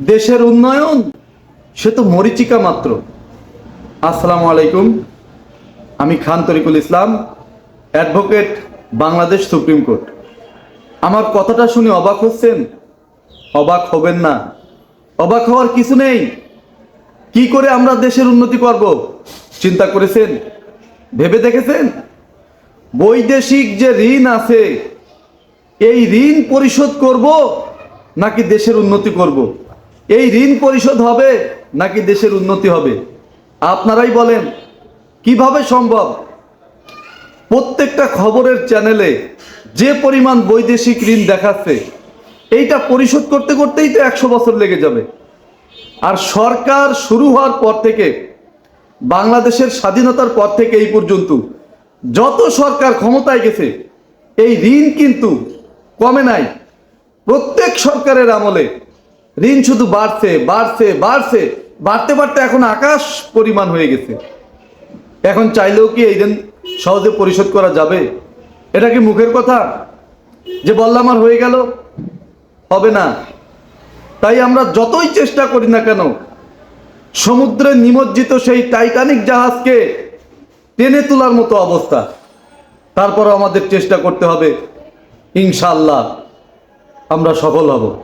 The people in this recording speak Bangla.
দেশের উন্নয়ন, সে তো মরিচিকা মাত্র। আসসালামু আলাইকুম। আমি Khan Tarikul Islam, advocate, Bangladesh supreme court. আমার কথাটা শুনে অবাক হচ্ছেন? অবাক হবেন না। অবাক হওয়ার কিছু নেই। কি করে আমরা দেশের উন্নতি করব? চিন্তা করেছেন? ভেবে দেখেছেন? বৈদেশিক যে ঋণ আছে, এই ঋণ পরিশোধ করব নাকি দেশের উন্নতি করব? এই ঋণ পরিশোধ হবে নাকি দেশের উন্নতি হবে? আপনারাই বলেন, কীভাবে সম্ভব? প্রত্যেকটা খবরের চ্যানেলে যে পরিমাণ বৈদেশিক ঋণ দেখাচ্ছে, এইটা পরিশোধ করতে করতেই তো একশো বছর লেগে যাবে। আর সরকার শুরু হওয়ার পর থেকে, বাংলাদেশের স্বাধীনতার পর থেকে এই পর্যন্ত, যত সরকার ক্ষমতায় গেছে, এই ঋণ কিন্তু কমে নাই। প্রত্যেক সরকারের আমলে ঋণ শুধু বাড়ছে বাড়ছে বাড়ছে। বাড়তে বাড়তে এখন আকাশ পরিমাণ হয়ে গেছে। এখন চাইলেও কি এই ঋণ সহজে পরিশোধ করা যাবে? এটা কি মুখের কথা? যে বললাম আর হয়ে গেল? হবে না। তাই আমরা যতই চেষ্টা করি না কেন, সমুদ্রে নিমজ্জিত সেই টাইটানিক জাহাজকে টেনে তোলার মতো অবস্থা। তারপর আমাদের চেষ্টা করতে হবে ইনশাল্লাহ আমরা সফল হব।